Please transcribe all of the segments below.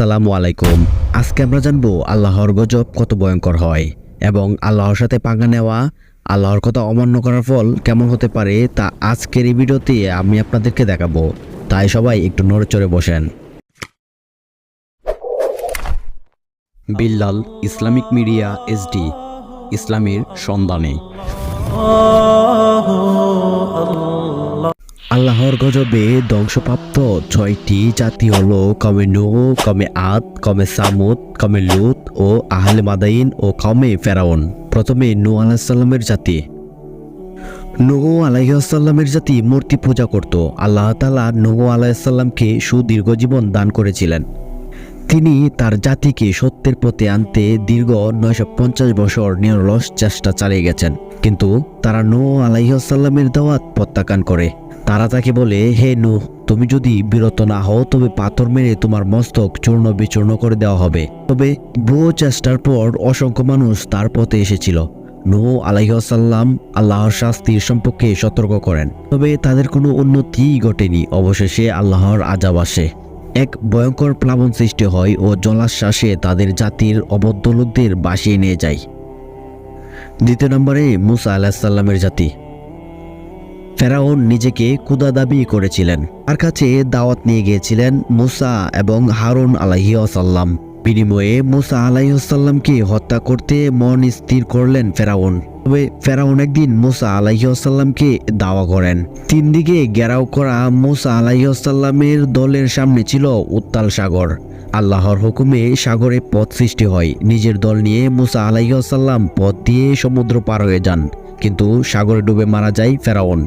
আসসালামু আলাইকুম আজকে আমরা জানব আল্লাহর গজব কত ভয়ঙ্কর হয় এবং আল্লাহর সাথে পাঙ্গা নেওয়া, আল্লাহর কথা অমান্য করার ফল কেমন হতে পারে তা আজকের এই ভিডিওতে আমি আপনাদেরকে দেখাবো। তাই সবাই একটু নড়েচড়ে বসেন। বিল্লাল, ইসলামিক মিডিয়া এসডি ইসলামের সন্ধানে। আল্লাহর গজবে ধ্বংসপ্রাপ্ত ছয়টি জাতি হলো কমে নু কমে আদ, কমে সামুদ, কমে লুত ও আহলে মাদাইন ও কমে ফেরাউন। প্রথমে নু আলাহিসাল্লামের জাতি। নু আলাইসাল্লামের জাতি মূর্তি পূজা করত। আল্লাহ তালা নু আলাইসাল্লামকে সুদীর্ঘ জীবন দান করেছিলেন। তিনি তার জাতিকে সত্যের পথে আনতে দীর্ঘ নয়শো পঞ্চাশ বছর নিরলস চেষ্টা চালিয়ে গেছেন। কিন্তু তারা নু আলাইসাল্লামের দাওয়াত প্রত্যাখ্যান করে। তারা তাকে বলে, হে নু তুমি যদি বিরত না হও, তবে পাথর মেরে তোমার মস্তক চূর্ণ বিচূর্ণ করে দেওয়া হবে। তবে বহু চেষ্টার পর অসংখ্য মানুষ তার পথে এসেছিল। নূহ আলাইসাল্লাম আল্লাহর শাস্তির সম্পর্কে সতর্ক করেন। তবে তাদের কোনো উন্নতি ঘটেনি। অবশেষে আল্লাহর আজাব আসে। এক ভয়ঙ্কর প্লাবন সৃষ্টি হয় ও জলাশ্বাসে তাদের জাতির অবদ্ধ লোকদের বাসিয়ে নিয়ে যায়। দ্বিতীয় নম্বরে মুসা আলাহিসাল্লামের জাতি। ফেরাউন নিজেকে কুদা দাবি করেছিলেন। তার কাছে দাওয়াত নিয়ে গিয়েছিলেন মুসা এবং হারুন আলাহিসাল্লাম বিনিময়ে মুসা আলাইসাল্লামকে হত্যা করতে মন স্থির করলেন ফেরাউন। তবে ফেরাউন একদিন মুসা আলাইসাল্লামকে দাওয়া করেন। তিন দিকে ঘেরাও করা মুসা আলাইসাল্লামের দলের সামনে ছিল উত্তাল সাগর। আল্লাহর হুকুমে সাগরে পথ সৃষ্টি হয়। নিজের দল নিয়ে মুসা আলাইসাল্লাম পথ দিয়ে সমুদ্র পার হয়ে যান। কিন্তু সাগরে ডুবে মারা যায় ফেরাউন।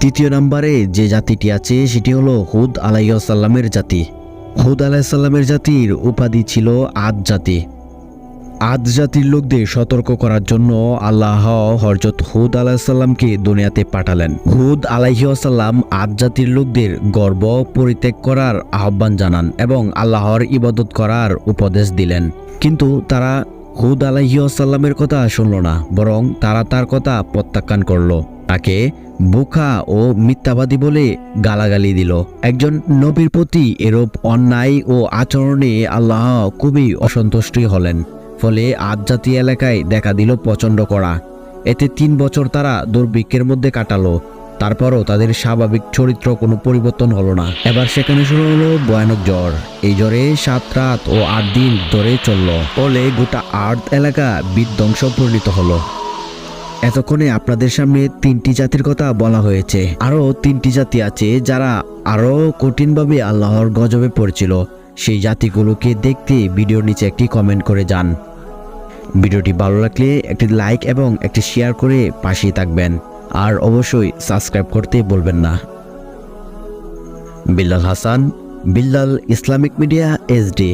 তৃতীয় নম্বরে যে জাতিটি আছে, সেটি হলো হুদ আলাইসাল্লামের জাতি। হুদ আলাইসাল্লামের জাতির উপাধি ছিল আদ জাতি। আদ জাতির লোকদের সতর্ক করার জন্য আল্লাহ হরজত হুদ আলাহিসাল্লামকে দুনিয়াতে পাঠালেন। হুদ আলাইসাল্লাম আদ জাতির লোকদের গর্ব পরিত্যাগ করার আহ্বান জানান এবং আল্লাহর ইবাদত করার উপদেশ দিলেন। কিন্তু তারা হুদ আলাইসাল্লামের কথা শুনল না, বরং তারা তার কথা প্রত্যাখ্যান করল। তাকে বোকা ও মিথ্যাবাদী বলে গালাগালি দিল। একজন নবীর প্রতি এরূপ অন্যায় ও আচরণে আল্লাহ খুবই অসন্তুষ্টি হলেন। ফলে আদজাতি এলাকায় দেখা দিল প্রচণ্ড করা এতে তিন বছর তারা দুর্ভিক্ষের মধ্যে কাটালো। তারপরও তাদের স্বাভাবিক চরিত্র কোনো পরিবর্তন হলো না। এবার সেখানে শুরু হলো ভয়ানক জ্বর। এই জ্বরে সাত রাত ও আট দিন ধরে চলল। ফলে গোটা আর্থ এলাকা বিধ্বংস পরিণত হলো। এতক্ষণে আপনাদের সামনে তিনটি জাতির কথা বলা হয়েছে। আরও তিনটি জাতি আছে যারা আরও কঠিনভাবে আল্লাহর গজবে পড়ছিল। সেই জাতিগুলোকে দেখতে ভিডিওর নিচে একটি কমেন্ট করে যান। ভিডিওটি ভালো লাগলে একটি লাইক এবং একটি শেয়ার করে পাশেই থাকবেন। আর অবশ্যই সাবস্ক্রাইব করতে বলবেন না। Billal Hasan, Billal Islamic media HD